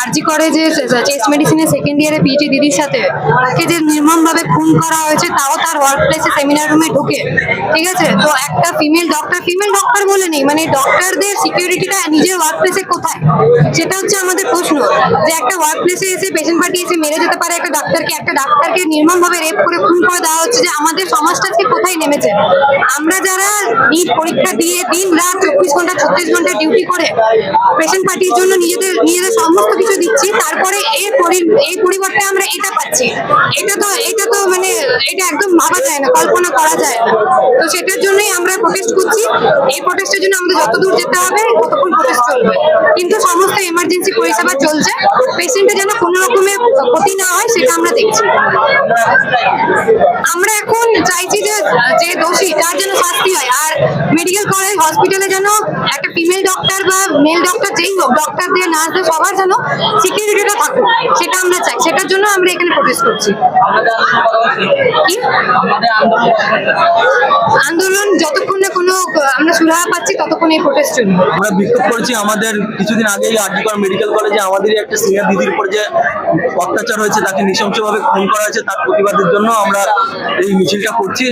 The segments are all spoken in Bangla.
আরজি করে যে চেস্ট মেডিসিনের সেকেন্ড ইয়ারে পিএইচডি দিদির সাথে, তাকে যে নির্মমভাবে খুন করা হয়েছে, তাও তার ওয়ার্ক প্লেসে সেমিনার রুমে ঢুকে, ঠিক আছে? তো একটা ফিমেল ডক্টর ফিমেল ডক্টর বলে নেই মানে ডক্টরদের সিকিউরিটিটা নিজের ওয়ার্ক প্লেসে কোথায়? সেটা হচ্ছে আমাদের প্রশ্ন, যে একটা ওয়ার্ক প্লেসে এসে পেশেন্ট পার্টি এসে মেরে যেতে পারে একটা ডাক্তারকে একটা ডাক্তারকে নির্মমভাবে রেপ করে, খুন করে দেওয়া হচ্ছে যে আমাদের সমাজটা কোথায় নেমেছে? আমরা যারা নিট পরীক্ষা দিয়ে দিন রাত চব্বিশ ঘণ্টা, ছত্রিশ ঘণ্টা ডিউটি করে পেশেন্ট পার্টির জন্য নিজেদের নিজেদের সমস্ত কিছু দিচ্ছি তারপরে এর এই পরিবর্তে আমরা এটা পাচ্ছি। এটা তো এটা এটা একদম ভাবা যায় না, কল্পনা করা যায় না। তো সেটার জন্যই আমরা প্রোটেস্ট করছি। এই প্রোটেস্টের জন্য আমাদের যত দূর যেতে হবে, ততক্ষণ প্রোটেস্ট চলবে। কিন্তু সমস্ত এমার্জেন্সি পরিষেবা চলছে। পেশেন্টের যেন কোনো রকমের ক্ষতি না হয়, সেটা আমরা দেখছি। আমরা এখন চাইছি যে যে দোষী, তার যেন শাস্তি হয়। আর মেডিকেল কলেজ হসপিটালে যেন একটা ফিমেল ডক্টর বা মেল ডক্টর যেই হোক ডক্টর দিয়ে নার্স নার্সদের সবার যেন সিকিউরিটিটা থাকুক, সেটা আমরা চাই। সেটার জন্য আমরা এখানে প্রোটেস্ট করছি। আন্দোলন যতক্ষণ না কোনো, আমরা সুরাহা পাচ্ছি, ততক্ষণ এই প্রোটেস্ট চলবে। আমরা বিক্ষোভ করেছি আমাদের কিছুদিন আগেই আরজিকর মেডিকেল কলেজে আমাদেরই একটা সিনিয়র দিদির উপর যে অত্যাচার হয়েছে, তাকে নৃশংসভাবে খুন করা হয়েছে, তার প্রতিবাদের জন্য আমরা এই মিছিলটা করছি,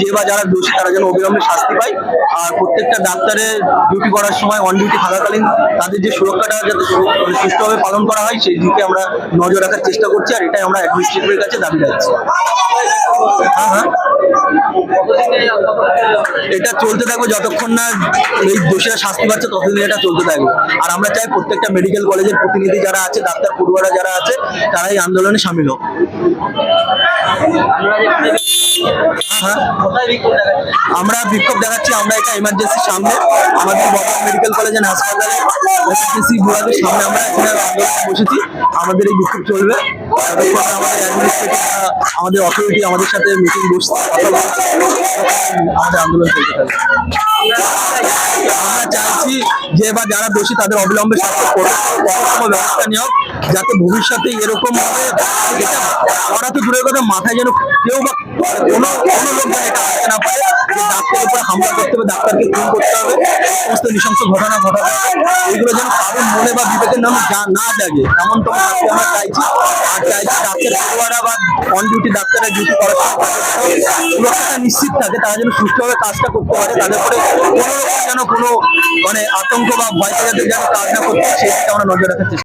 যে বা যারা দোষী, তারা যেন অবিলম্বে শাস্তি পায়। আর প্রত্যেকটা ডাক্তারের ডিউটি করার সময় অন ডিউটি থাকাকালীন তাদের যে সুরক্ষাটা যাতে সু- মানে পালন করা হয়, সেই দিকে আমরা নজর রাখার চেষ্টা করছি, আর এটাই আমরা অ্যাডমিনিস্ট্রেটিভের কাছে দাবি রাখছি এটা চলতে থাকবে যতক্ষণ না এই দোষীরা শাস্তি পাচ্ছে, ততদিন এটা চলতে থাকবে। আর আমরা চাই প্রত্যেকটা মেডিকেল কলেজের প্রতিনিধি যারা আছে, ডাক্তার পড়ুয়ারা যারা আছে তারা এই আন্দোলনে সামিল হোক। আমরা বিক্ষোভ দেখাচ্ছি, আমরা এটা এমার্জেন্সির সামনে। আমাদের বর্ধমান মেডিকেল কলেজ এন্ড হাসপাতালে এমার্জেন্সি বিভাগের সামনে আমরা এখানে আন্দোলনে বসেছি। আমাদের এই বিক্ষোভ চলবে। আমাদের অথরিটি আমাদের সাথে মিটিং বলছে, আমাদের আন্দোলন চলতে থাকবে। আমরা চাইছি যে বা যারা দোষী তাদের অবিলম্বে ব্যবস্থা নেওয়া যাতে ভবিষ্যতে এরকম ভাবে করা তো দূরের কথা মাথায় যেন কেউ বা পারে হামলা করতে হবে ডাক্তারকে করতে হবে সমস্ত ঘটনা যেন কারোর মনে বা যা না আমরা চাইছি আর চাইছি বা ডাক্তাররা নিশ্চিত থাকে তারা যেন সুস্থভাবে কাজটা করতে পারে তাদের উপরে কোনো রকম যেন কোনো মানে আতঙ্ক বা ভয় যাতে যেন কাজ না করতে সেই আমরা নজর রাখার চেষ্টা